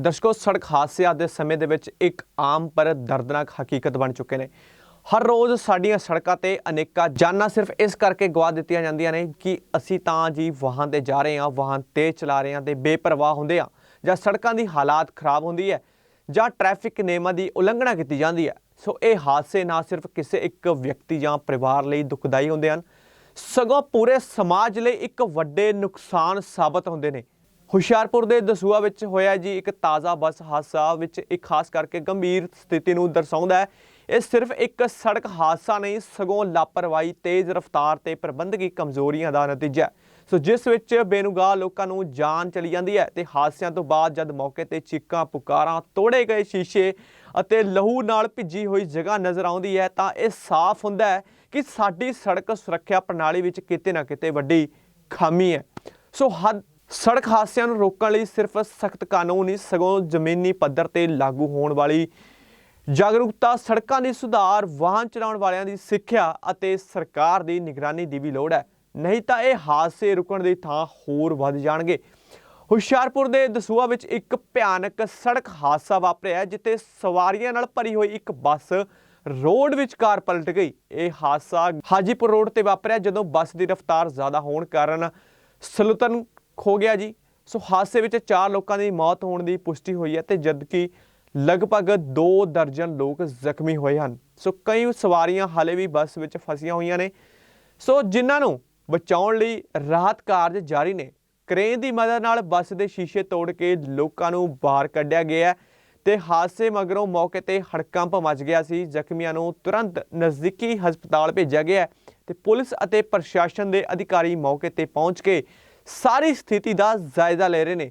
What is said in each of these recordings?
ਦਰਸ਼ਕੋ, ਸੜਕ ਹਾਦਸਿਆਂ ਦੇ ਸਮੇਂ ਦੇ ਵਿੱਚ ਇੱਕ ਆਮ ਪਰ ਦਰਦਨਾਕ ਹਕੀਕਤ ਬਣ ਚੁੱਕੇ ਨੇ। ਹਰ ਰੋਜ਼ ਸਾਡੀਆਂ ਸੜਕਾਂ ਤੇ ਅਨੇਕਾਂ ਜਾਨਾਂ ਸਿਰਫ ਇਸ ਕਰਕੇ ਗਵਾ ਦਿੱਤੀਆਂ ਜਾਂਦੀਆਂ ਨੇ ਕਿ ਅਸੀਂ ਤਾਂ ਜੀ ਵਾਹਨ ਤੇ ਜਾ ਰਹੇ ਹਾਂ, ਵਾਹਨ ਤੇਜ਼ ਚਲਾ ਰਹੇ ਹਾਂ ਤੇ ਬੇਪਰਵਾਹ ਹੁੰਦੇ ਆ ਜਾਂ ਸੜਕਾਂ ਦੀ ਹਾਲਾਤ ਖਰਾਬ ਹੁੰਦੀ ਹੈ ਜਾਂ ਟ੍ਰੈਫਿਕ ਨਿਯਮਾਂ ਦੀ ਉਲੰਘਣਾ ਕੀਤੀ ਜਾਂਦੀ ਹੈ। ਸੋ ਇਹ ਹਾਦਸੇ ਨਾ ਸਿਰਫ ਕਿਸੇ ਇੱਕ ਵਿਅਕਤੀ ਜਾਂ ਪਰਿਵਾਰ ਲਈ ਦੁਖਦਾਈ ਹੁੰਦੇ ਹਨ, ਸਗੋਂ ਪੂਰੇ ਸਮਾਜ ਲਈ ਇੱਕ ਵੱਡੇ ਨੁਕਸਾਨ ਸਾਬਤ ਹੁੰਦੇ ਨੇ। ਹੁਸ਼ਿਆਰਪੁਰ ਦੇ ਦਸੂਆ ਵਿੱਚ ਹੋਇਆ ਜੀ ਇੱਕ ਤਾਜ਼ਾ ਬੱਸ ਹਾਦਸਾ, ਵਿੱਚ ਇੱਕ ਖਾਸ ਕਰਕੇ ਗੰਭੀਰ ਸਥਿਤੀ ਨੂੰ ਦਰਸਾਉਂਦਾ ਹੈ। ਇਹ ਸਿਰਫ ਇੱਕ ਸੜਕ ਹਾਦਸਾ ਨਹੀਂ, ਸਗੋਂ ਲਾਪਰਵਾਹੀ, ਤੇਜ਼ ਰਫ਼ਤਾਰ ਤੇ ਪ੍ਰਬੰਧਕੀ ਕਮਜ਼ੋਰੀਆਂ ਦਾ ਨਤੀਜਾ ਹੈ। ਸੋ ਜਿਸ ਵਿੱਚ ਬੇਨੁਗਾਹ ਲੋਕਾਂ ਨੂੰ ਜਾਨ ਚਲੀ ਜਾਂਦੀ ਹੈ ਤੇ ਹਾਦਸਿਆਂ ਤੋਂ ਬਾਅਦ ਜਦ ਮੌਕੇ ਤੇ ਚੀਕਾਂ, ਪੁਕਾਰਾਂ, ਤੋੜੇ ਗਏ ਸ਼ੀਸ਼ੇ ਅਤੇ ਲਹੂ ਨਾਲ ਭਿੱਜੀ ਹੋਈ ਜਗ੍ਹਾ ਨਜ਼ਰ ਆਉਂਦੀ ਹੈ, ਤਾਂ ਇਹ ਸਾਫ਼ ਹੁੰਦਾ ਹੈ ਕਿ ਸਾਡੀ ਸੜਕ ਸੁਰੱਖਿਆ ਪ੍ਰਣਾਲੀ ਵਿੱਚ ਕਿਤੇ ਨਾ ਕਿਤੇ ਵੱਡੀ ਖਾਮੀ ਹੈ। ਸੋ ਹੱਦ ਸੜਕ ਹਾਦਸਿਆਂ ਨੂੰ ਰੋਕਣ ਲਈ ਸਿਰਫ ਸਖਤ ਕਾਨੂੰਨ ਨਹੀਂ, ਸਗੋਂ ਜ਼ਮੀਨੀ ਪੱਧਰ ਤੇ ਲਾਗੂ ਹੋਣ ਵਾਲੀ ਜਾਗਰੂਕਤਾ, ਸੜਕਾਂ ਦੀ ਸੁਧਾਰ, ਵਾਹਨ ਚਲਾਉਣ ਵਾਲਿਆਂ ਦੀ ਸਿੱਖਿਆ ਅਤੇ ਸਰਕਾਰ ਦੀ ਨਿਗਰਾਨੀ ਦੀ ਵੀ ਲੋੜ ਹੈ। ਨਹੀਂ ਤਾਂ ਇਹ ਹਾਦਸੇ ਰੁਕਣ ਦੀ ਥਾਂ ਹੋਰ ਵੱਧ ਜਾਣਗੇ। ਹੁਸ਼ਿਆਰਪੁਰ ਦੇ ਦਸੂਆ ਵਿੱਚ ਇੱਕ ਭਿਆਨਕ ਸੜਕ ਹਾਦਸਾ ਵਾਪਰਿਆ ਜਿੱਥੇ ਸਵਾਰੀਆਂ ਨਾਲ ਭਰੀ ਹੋਈ ਇੱਕ ਬੱਸ ਰੋਡ ਵਿਚਕਾਰ ਪਲਟ ਗਈ। ਇਹ ਹਾਦਸਾ ਹਾਜੀਪੁਰ ਰੋਡ ਤੇ ਵਾਪਰਿਆ, ਜਦੋਂ ਬੱਸ ਦੀ ਰਫ਼ਤਾਰ ਜ਼ਿਆਦਾ ਹੋਣ ਕਾਰਨ ਸਲੂਤਨ ਖੋ ਗਿਆ ਜੀ। ਸੋ ਹਾਦਸੇ ਵਿੱਚ ਚਾਰ ਲੋਕਾਂ ਦੀ ਮੌਤ ਹੋਣ ਦੀ ਪੁਸ਼ਟੀ ਹੋਈ ਹੈ ਤੇ ਜਦਕਿ ਲਗਭਗ 2 ਦਰਜਨ ਲੋਕ ਜ਼ਖਮੀ ਹੋਏ ਹਨ। ਸੋ ਕਈ ਸਵਾਰੀਆਂ ਹਾਲੇ ਵੀ ਬੱਸ ਵਿੱਚ ਫਸੀਆਂ ਹੋਈਆਂ ਨੇ। ਸੋ ਜਿਨ੍ਹਾਂ ਨੂੰ ਬਚਾਉਣ ਲਈ ਰਾਹਤ ਕਾਰਜ ਜਾਰੀ ਨੇ, ਕ੍ਰੇਨ ਦੀ ਮਦਦ ਨਾਲ ਬੱਸ ਦੇ ਸ਼ੀਸ਼ੇ ਤੋੜ ਕੇ ਲੋਕਾਂ ਨੂੰ ਬਾਹਰ ਕੱਢਿਆ ਗਿਆ ਹੈ ਤੇ ਹਾਦਸੇ ਮਗਰੋਂ ਮੌਕੇ ਤੇ ਹੜਕੰਪ ਮਚ ਗਿਆ ਸੀ। ਜ਼ਖਮੀਆਂ ਨੂੰ ਤੁਰੰਤ ਨਜ਼ਦੀਕੀ ਹਸਪਤਾਲ ਭੇਜਿਆ ਗਿਆ ਹੈ ਤੇ ਪੁਲਿਸ ਅਤੇ ਪ੍ਰਸ਼ਾਸਨ ਦੇ ਅਧਿਕਾਰੀ ਮੌਕੇ ਤੇ ਪਹੁੰਚ ਕੇ ਸਾਰੀ ਸਥਿਤੀ ਦਾ ਜਾਇਜ਼ਾ ਲੈ ਰਹੇ ਨੇ।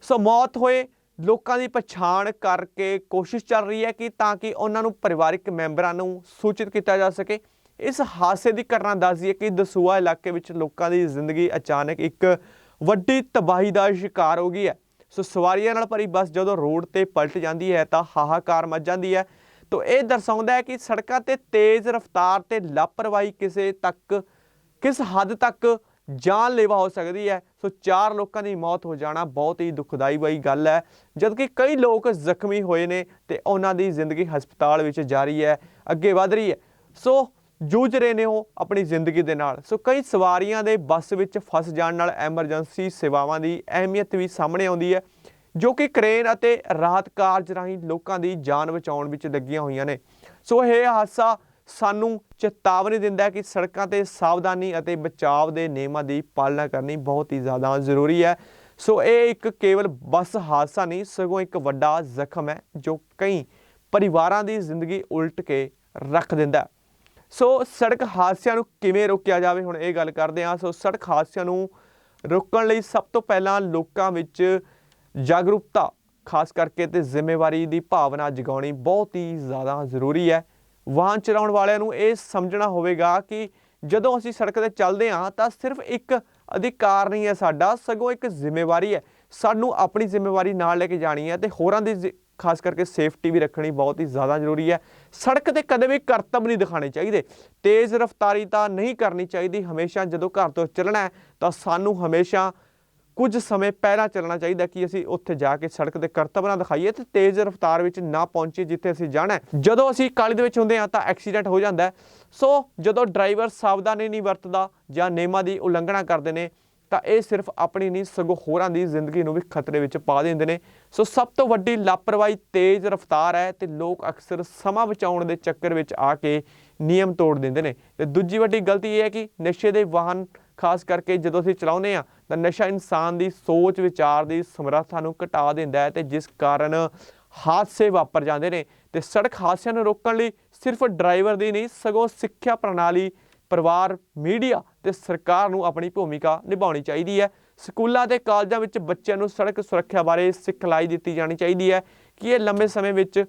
ਸੋ ਮੌਤ ਹੋਏ ਲੋਕਾਂ ਦੀ ਪਛਾਣ ਕਰਕੇ ਕੋਸ਼ਿਸ਼ ਚੱਲ ਰਹੀ ਹੈ ਕਿ ਤਾਂ ਕਿ ਉਹਨਾਂ ਨੂੰ ਪਰਿਵਾਰਕ ਮੈਂਬਰਾਂ ਨੂੰ ਸੂਚਿਤ ਕੀਤਾ ਜਾ ਸਕੇ। ਇਸ ਹਾਦਸੇ ਦੀ ਘਟਨਾ ਦੱਸਦੀ ਹੈ ਕਿ ਦਸੂਆ ਇਲਾਕੇ ਵਿੱਚ ਲੋਕਾਂ ਦੀ ਜ਼ਿੰਦਗੀ ਅਚਾਨਕ ਇੱਕ ਵੱਡੀ ਤਬਾਹੀ ਦਾ ਸ਼ਿਕਾਰ ਹੋ ਗਈ ਹੈ। ਸੋ ਸਵਾਰੀਆਂ ਨਾਲ ਭਰੀ ਬੱਸ ਜਦੋਂ ਰੋਡ ਤੇ ਪਲਟ ਜਾਂਦੀ ਹੈ ਤਾਂ ਹਾਹਾਕਾਰ ਮਚ ਜਾਂਦੀ ਹੈ। ਤਾਂ ਇਹ ਦਰਸਾਉਂਦਾ ਹੈ ਕਿ ਸੜਕਾਂ ਤੇ ਤੇਜ਼ ਰਫ਼ਤਾਰ ਤੇ ਲਾਪਰਵਾਹੀ ਕਿਸੇ ਤੱਕ, ਕਿਸ ਹੱਦ ਤੱਕ ਜਾਨਲੇਵਾ ਹੋ ਸਕਦੀ ਹੈ। ਸੋ ਚਾਰ ਲੋਕਾਂ ਦੀ ਮੌਤ ਹੋ ਜਾਣਾ ਬਹੁਤ ਹੀ ਦੁਖਦਾਈ ਵਾਲੀ ਗੱਲ ਹੈ। ਜਦਕਿ ਕਈ ਲੋਕ ਜ਼ਖਮੀ ਹੋਏ ਨੇ ਤੇ ਉਹਨਾਂ ਦੀ ਜ਼ਿੰਦਗੀ ਹਸਪਤਾਲ ਵਿੱਚ ਜਾਰੀ ਹੈ, ਅੱਗੇ ਵਧ ਰਹੀ ਹੈ। ਸੋ ਜੂਝ ਰਹੇ ਨੇ ਉਹ ਆਪਣੀ ਜ਼ਿੰਦਗੀ ਦੇ ਨਾਲ। ਸੋ ਕਈ ਸਵਾਰੀਆਂ ਦੇ ਬੱਸ ਵਿੱਚ ਫਸ ਜਾਣ ਨਾਲ ਐਮਰਜੈਂਸੀ ਸੇਵਾਵਾਂ ਦੀ ਅਹਿਮੀਅਤ ਵੀ ਸਾਹਮਣੇ ਆਉਂਦੀ ਹੈ, ਜੋ ਕਿ ਕ੍ਰੇਨ ਅਤੇ ਰਾਹਤ ਕਾਰਜ ਰਾਹੀਂ ਲੋਕਾਂ ਦੀ ਜਾਨ ਬਚਾਉਣ ਵਿੱਚ ਲੱਗੀਆਂ ਹੋਈਆਂ ਨੇ। ਸੋ ਇਹ ਹਾਦਸਾ ਸਾਨੂੰ ਚੇਤਾਵਨੀ ਦਿੰਦਾ ਕਿ ਸੜਕਾਂ ਤੇ ਸਾਵਧਾਨੀ ਅਤੇ ਬਚਾਵ ਦੇ ਨਿਯਮਾਂ ਦੀ ਪਾਲਣਾ ਕਰਨੀ ਬਹੁਤ ਹੀ ਜ਼ਿਆਦਾ ਜ਼ਰੂਰੀ ਹੈ। ਸੋ ਇਹ ਇੱਕ ਕੇਵਲ ਬੱਸ ਹਾਦਸਾ ਨਹੀਂ, ਸਗੋਂ ਇੱਕ ਵੱਡਾ ਜ਼ਖਮ ਹੈ, ਜੋ ਕਈ ਪਰਿਵਾਰਾਂ ਦੀ ਜ਼ਿੰਦਗੀ ਉਲਟ ਕੇ ਰੱਖ ਦਿੰਦਾ ਸੋ ਸੜਕ ਹਾਦਸਿਆਂ ਨੂੰ ਕਿਵੇਂ ਰੋਕਿਆ ਜਾਵੇ, ਹੁਣ ਇਹ ਗੱਲ ਕਰਦੇ ਹਾਂ। ਸੋ ਸੜਕ ਹਾਦਸਿਆਂ ਨੂੰ ਰੋਕਣ ਲਈ ਸਭ ਤੋਂ ਪਹਿਲਾਂ ਲੋਕਾਂ ਵਿੱਚ ਜਾਗਰੂਕਤਾ, ਖਾਸ ਕਰਕੇ ਤੇ ਜ਼ਿੰਮੇਵਾਰੀ ਦੀ ਭਾਵਨਾ ਜਗਾਉਣੀ ਬਹੁਤ ਹੀ ਜ਼ਿਆਦਾ ਜ਼ਰੂਰੀ ਹੈ। ਵਾਹਨ ਚਲਾਉਣ ਵਾਲਿਆਂ ਨੂੰ ਇਹ ਸਮਝਣਾ ਹੋਵੇਗਾ ਕਿ ਜਦੋਂ ਅਸੀਂ ਸੜਕ ਤੇ ਚੱਲਦੇ ਹਾਂ ਤਾਂ ਸਿਰਫ ਇੱਕ ਅਧਿਕਾਰ ਨਹੀਂ ਹੈ ਸਾਡਾ, ਸਗੋਂ ਇੱਕ ਜ਼ਿੰਮੇਵਾਰੀ ਹੈ। ਸਾਨੂੰ ਆਪਣੀ ਜ਼ਿੰਮੇਵਾਰੀ ਨਾਲ ਲੈ ਕੇ ਜਾਣੀ ਹੈ ਤੇ ਹੋਰਾਂ ਦੀ ਜ਼ਿ- ਖਾਸ ਕਰਕੇ ਸੇਫਟੀ ਵੀ ਰੱਖਣੀ ਬਹੁਤ ਹੀ ਜ਼ਿਆਦਾ ਜ਼ਰੂਰੀ ਹੈ। ਸੜਕ ਤੇ ਕਦੇ ਵੀ ਕਰਤਬ ਨਹੀਂ ਦਿਖਾਣੇ ਚਾਹੀਦੇ। ਤੇਜ਼ ਰਫ਼ਤਾਰੀ ਤਾਂ ਨਹੀਂ ਕਰਨੀ ਚਾਹੀਦੀ। ਹਮੇਸ਼ਾ ਜਦੋਂ ਘਰ ਤੋਂ ਚੱਲਣਾ ਹੈ ਤਾਂ ਸਾਨੂੰ ਹਮੇਸ਼ਾ ਕੁਝ ਸਮੇਂ ਪਹਿਲਾਂ ਚੱਲਣਾ ਚਾਹੀਦਾ ਕਿ ਅਸੀਂ ਉੱਥੇ ਜਾ ਕੇ ਸੜਕ ਦੇ ਕਰਤੱਵ ਨਾ ਦਿਖਾਈਏ ਤੇ ਤੇਜ਼ ਰਫ਼ਤਾਰ ਵਿੱਚ ਨਾ ਪਹੁੰਚੀਏ ਜਿੱਥੇ ਅਸੀਂ ਜਾਣਾ ਜਦੋਂ ਅਸੀਂ ਕਾਲੀ ਦੇ ਵਿੱਚ ਹੁੰਦੇ ਹਾਂ ਤਾਂ ਐਕਸੀਡੈਂਟ ਹੋ ਜਾਂਦਾ ਸੋ ਜਦੋਂ ਡਰਾਈਵਰ ਸਾਵਧਾਨੀ ਨਹੀਂ ਵਰਤਦਾ ਜਾਂ ਨਿਯਮਾਂ ਦੀ ਉਲੰਘਣਾ ਕਰਦੇ ਨੇ ਤਾਂ ਇਹ ਸਿਰਫ ਆਪਣੀ ਨਹੀਂ, ਸਗੋਂ ਹੋਰਾਂ ਦੀ ਜ਼ਿੰਦਗੀ ਨੂੰ ਵੀ ਖਤਰੇ ਵਿੱਚ ਪਾ ਦਿੰਦੇ ਨੇ। ਸੋ ਸਭ ਤੋਂ ਵੱਡੀ ਲਾਪਰਵਾਹੀ ਤੇਜ਼ ਰਫ਼ਤਾਰ ਹੈ ਤੇ ਲੋਕ ਅਕਸਰ ਸਮਾਂ ਬਚਾਉਣ ਦੇ ਚੱਕਰ ਵਿੱਚ ਆ ਕੇ ਨਿਯਮ ਤੋੜ ਦਿੰਦੇ ਨੇ। ਤੇ ਦੂਜੀ ਵੱਡੀ ਗਲਤੀ ਇਹ ਹੈ ਕਿ ਨਸ਼ੇ ਦੇ ਵਾਹਨ, ਖਾਸ ਕਰਕੇ ਜਦੋਂ ਅਸੀਂ ਚਲਾਉਂਦੇ ਆ ਤਾਂ ਨਸ਼ਾ ਇਨਸਾਨ ਦੀ ਸੋਚ, ਵਿਚਾਰ ਦੀ ਸਮਰੱਥਾ ਨੂੰ ਘਟਾ ਦਿੰਦਾ ਹੈ ਤੇ ਜਿਸ ਕਾਰਨ ਹਾਦਸੇ ਵਾਪਰ ਜਾਂਦੇ ਨੇ ਤੇ ਸੜਕ ਹਾਦਸਿਆਂ ਨੂੰ ਰੋਕਣ ਲਈ ਸਿਰਫ ਡਰਾਈਵਰ ਦੀ ਨਹੀਂ, ਸਗੋਂ ਸਿੱਖਿਆ ਪ੍ਰਣਾਲੀ, ਪਰਿਵਾਰ, ਮੀਡੀਆ ਤੇ ਸਰਕਾਰ ਨੂੰ ਆਪਣੀ ਭੂਮਿਕਾ ਨਿਭਾਉਣੀ ਚਾਹੀਦੀ ਹੈ। ਸਕੂਲਾਂ ਤੇ ਕਾਲਜਾਂ ਵਿੱਚ ਬੱਚਿਆਂ ਨੂੰ ਸੜਕ ਸੁਰੱਖਿਆ ਬਾਰੇ ਸਿਖਲਾਈ ਦਿੱਤੀ ਜਾਣੀ ਚਾਹੀਦੀ ਹੈ ਕਿ ਇਹ ਲੰਬੇ ਸਮੇਂ ਵਿੱਚ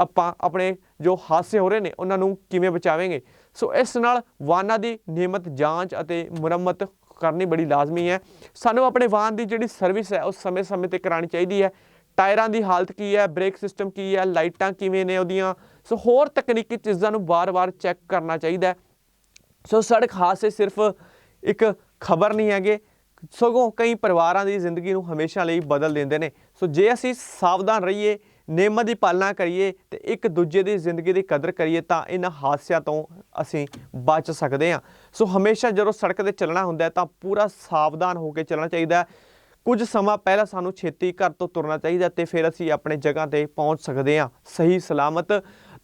ਆਪਾਂ ਆਪਣੇ ਜੋ ਹਾਦਸੇ ਹੋ ਰਹੇ ਨੇ, ਉਹਨਾਂ ਨੂੰ ਕਿਵੇਂ ਬਚਾਵਾਂਗੇ। ਸੋ ਇਸ ਨਾਲ ਵਾਹਨਾਂ ਦੀ ਨਿਯਮਤ ਜਾਂਚ ਅਤੇ ਮੁਰੰਮਤ ਕਰਨੀ ਬੜੀ ਲਾਜ਼ਮੀ ਹੈ। ਸਾਨੂੰ ਆਪਣੇ ਵਾਹਨ ਦੀ ਜਿਹੜੀ ਸਰਵਿਸ ਹੈ, ਉਹ ਸਮੇਂ-ਸਮੇਂ ਤੇ ਕਰਾਉਣੀ ਚਾਹੀਦੀ ਹੈ। ਟਾਇਰਾਂ ਦੀ ਹਾਲਤ ਕੀ ਹੈ, ਬ੍ਰੇਕ ਸਿਸਟਮ ਕੀ ਹੈ, ਲਾਈਟਾਂ ਕਿਵੇਂ ਨੇ ਉਹਦੀਆਂ? ਸੋ ਹੋਰ ਤਕਨੀਕੀ ਚੀਜ਼ਾਂ ਨੂੰ ਵਾਰ-ਵਾਰ ਚੈੱਕ ਕਰਨਾ ਚਾਹੀਦਾ ਸੋ ਸੜਕ ਹਾਦਸੇ ਸਿਰਫ ਇੱਕ ਖਬਰ ਨਹੀਂ ਹੈਗੇ, ਸਗੋਂ ਕਈ ਪਰਿਵਾਰਾਂ ਦੀ ਜ਼ਿੰਦਗੀ ਨੂੰ ਹਮੇਸ਼ਾ ਲਈ ਬਦਲ ਦਿੰਦੇ ਨੇ। ਸੋ ਜੇ ਅਸੀਂ ਸਾਵਧਾਨ ਰਹੀਏ ਨਿਯਮਾਂ ਦੀ ਪਾਲਣਾ ਕਰੀਏ ਤੇ ਇੱਕ ਦੂਜੇ ਦੀ ਜ਼ਿੰਦਗੀ ਦੀ ਕਦਰ ਕਰੀਏ ਤਾਂ ਇਹਨਾਂ ਹਾਦਸਿਆਂ ਤੋਂ ਅਸੀਂ ਬਚ ਸਕਦੇ ਹਾਂ। ਸੋ ਹਮੇਸ਼ਾ ਜਦੋਂ ਸੜਕ ਤੇ ਚੱਲਣਾ ਹੁੰਦਾ ਤਾਂ ਪੂਰਾ ਸਾਵਧਾਨ ਹੋ ਕੇ ਚੱਲਣਾ ਚਾਹੀਦਾ ਕੁਝ ਸਮਾਂ ਪਹਿਲਾਂ ਸਾਨੂੰ ਛੇਤੀ ਘਰ ਤੋਂ ਤੁਰਨਾ ਚਾਹੀਦਾ ਤੇ ਫਿਰ ਅਸੀਂ ਆਪਣੇ ਜਗ੍ਹਾ ਤੇ ਪਹੁੰਚ ਸਕਦੇ ਹਾਂ। ਸਹੀ ਸਲਾਮਤ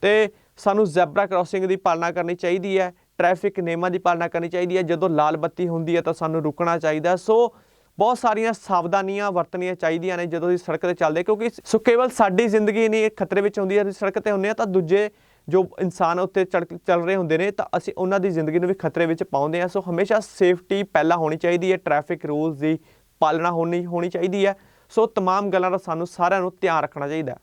ਤੇ ਸਾਨੂੰ ਜ਼ੈਬਰਾ ਕ੍ਰਾਸਿੰਗ ਦੀ ਪਾਲਣਾ ਕਰਨੀ ਚਾਹੀਦੀ ਹੈ। ਟ੍ਰੈਫਿਕ ਨਿਯਮਾਂ ਦੀ ਪਾਲਣਾ ਕਰਨੀ ਚਾਹੀਦੀ ਹੈ। ਜਦੋਂ ਲਾਲ ਬੱਤੀ ਹੁੰਦੀ ਹੈ ਤਾਂ ਸਾਨੂੰ ਰੁਕਣਾ ਚਾਹੀਦਾ ਸੋ ਬਹੁਤ ਸਾਰੀਆਂ ਸਾਵਧਾਨੀਆਂ ਵਰਤਣੀਆਂ ਚਾਹੀਦੀਆਂ ਨੇ ਜਦੋਂ ਅਸੀਂ ਸੜਕ ਤੇ ਚੱਲਦੇ ਕਿਉਂਕਿ ਸੋ ਕੇਵਲ ਸਾਡੀ ਜ਼ਿੰਦਗੀ ਨਹੀਂ ਇਹ ਖਤਰੇ ਵਿੱਚ ਹੁੰਦੀ ਹੈ ਅਸੀਂ ਸੜਕ ਤੇ ਹੁੰਦੇ ਆ ਤਾਂ ਦੂਜੇ ਜੋ ਇਨਸਾਨ ਉੱਤੇ ਚੜ੍ਹ- ਚੱਲ ਰਹੇ ਹੁੰਦੇ ਨੇ ਤਾਂ ਅਸੀਂ ਉਹਨਾਂ ਦੀ ਜ਼ਿੰਦਗੀ ਨੂੰ ਵੀ ਖਤਰੇ ਵਿੱਚ ਪਾਉਂਦੇ ਆ ਸੋ ਹਮੇਸ਼ਾ ਸੇਫਟੀ ਪਹਿਲਾਂ ਹੋਣੀ ਚਾਹੀਦੀ ਹੈ ਟ੍ਰੈਫਿਕ ਰੂਲਸ ਦੀ ਪਾਲਣਾ ਹੋਣੀ ਹੋਣੀ ਚਾਹੀਦੀ ਹੈ ਸੋ तमाम ਗੱਲਾਂ ਦਾ ਸਾਨੂੰ ਸਾਰਿਆਂ ਨੂੰ ਧਿਆਨ ਰੱਖਣਾ ਚਾਹੀਦਾ ਹੈ